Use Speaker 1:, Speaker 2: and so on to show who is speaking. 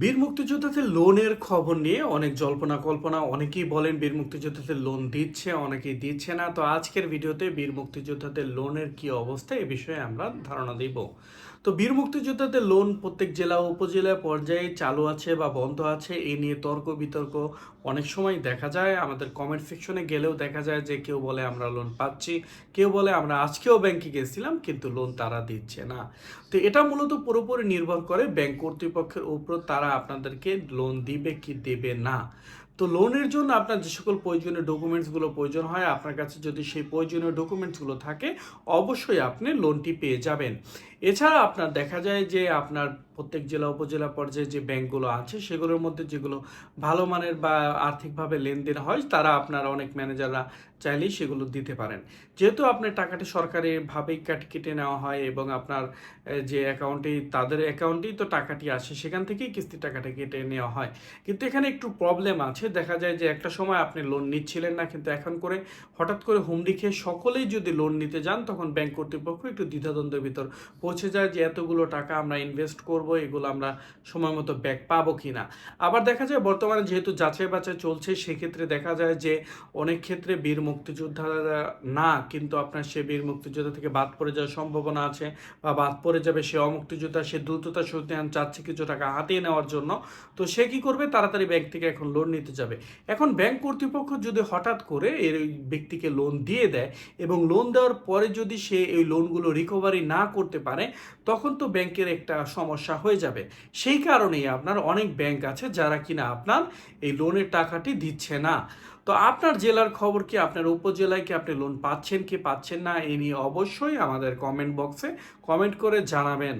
Speaker 1: বীর মুক্তিযোদ্ধাদের লোনের খবর নিয়ে অনেক জল্পনা কল্পনা। অনেকেই বলেন বীর মুক্তিযোদ্ধাদের লোন দিচ্ছে, অনেকেই দিচ্ছে না। তো আজকের ভিডিওতে বীর মুক্তিযোদ্ধাদের লোনের কি অবস্থা এ বিষয়ে আমরা ধারণা দিব। তো বীর মুক্তিযোদ্ধাদের লোন প্রত্যেক জেলা উপজেলা পর্যায়ে চালু আছে বা বন্ধ আছে, এ নিয়ে তর্ক বিতর্ক অনেক সময় দেখা যায়। আমাদের কমেন্ট সেকশনে গেলেও দেখা যায় যে কেউ বলে, আমরা লোন পাচ্ছি। কেউ বলে, আমরা আজকেও ব্যাংকে গেছিলাম, কিন্তু লোন তারা দিচ্ছে না। তো এটা মূলত পুরোপুরি নির্ভর করে ব্যাংক কর্তৃপক্ষের উপর তারা আপনাদেরকে লোন দিবে কি দেবে না? তো লোনের জন্য আপনার যে সকল প্রয়োজনীয় ডকুমেন্টসগুলো প্রয়োজন হয়, আপনার কাছে যদি সেই প্রয়োজনীয় ডকুমেন্টসগুলো থাকে, অবশ্যই আপনি লোনটি পেয়ে যাবেন। এছাড়া আপনার দেখা যায় যে আপনার প্রত্যেক জেলা, উপজেলা পর্যায়ে যে ব্যাংকগুলো আছে, সেগুলোর মধ্যে যেগুলো ভালো মানের বা আর্থিকভাবে লেনদেন হয়, তারা আপনার অনেক ম্যানেজাররা চাইলেই সেগুলো দিতে পারেন। যেহেতু আপনার টাকাটি সরকারিভাবেই কাট, কেটে নেওয়া হয় এবং আপনার যে অ্যাকাউন্টেই তাদের অ্যাকাউন্টেই তো টাকাটি আসে, সেখান থেকেই কিস্তির টাকাটা কেটে নেওয়া হয়। কিন্তু এখানে একটু প্রবলেম আছে, দেখা যায় যে একটা সময় আপনি লোন নিচ্ছিলেন না, কিন্তু এখন করে হঠাৎ করে হুমড়ি খেয়ে সকলেই যদি লোন নিতে যান, তখন ব্যাংক কর্তৃপক্ষ একটু দ্বিধাদ্বন্দ্বের ভিতর পৌঁছে যায় যে এতগুলো টাকা আমরা ইনভেস্ট করব, এগুলো আমরা সময় মতো ব্যাক পাবো কি না আবার দেখা যায় বর্তমানে যেহেতু যাচাই বাছাই চলছে, সেক্ষেত্রে দেখা যায় যে অনেক ক্ষেত্রে বীর মুক্তিযোদ্ধা না, কিন্তু আপনার সে বীর মুক্তিযোদ্ধা থেকে বাদ পড়ে যাওয়ার সম্ভাবনা আছে বা বাদ পড়ে যাবে সে অমুক্তিযোদ্ধা, সে দ্রুততার সত্যি চাচ্ছে কিছু টাকা হাতিয়ে নেওয়ার জন্য। তো সে কি করবে? তাড়াতাড়ি ব্যাংক থেকে এখন লোন নিতে যাবে। এখন ব্যাংক কর্তৃপক্ষ যদি হঠাৎ করে এর ব্যক্তিকে লোন দিয়ে দেয় এবং লোন দেওয়ার পরে যদি সে এই লোনগুলো রিকভারি না করতে পারে তখন তো ব্যাংকের একটা সমস্যা হয়ে যাবে। সেই কারণেই আপনার অনেক ব্যাংক আছে যারা কিনা আপনার এই লোনের টাকাটি দিচ্ছে না। তো আপনার জেলার খবর কি, আপনার উপজেলায় কি আপনি লোন পাচ্ছেন কি পাচ্ছেন না, এ নিয়ে অবশ্যই আমাদের কমেন্ট বক্সে কমেন্ট করে জানাবেন।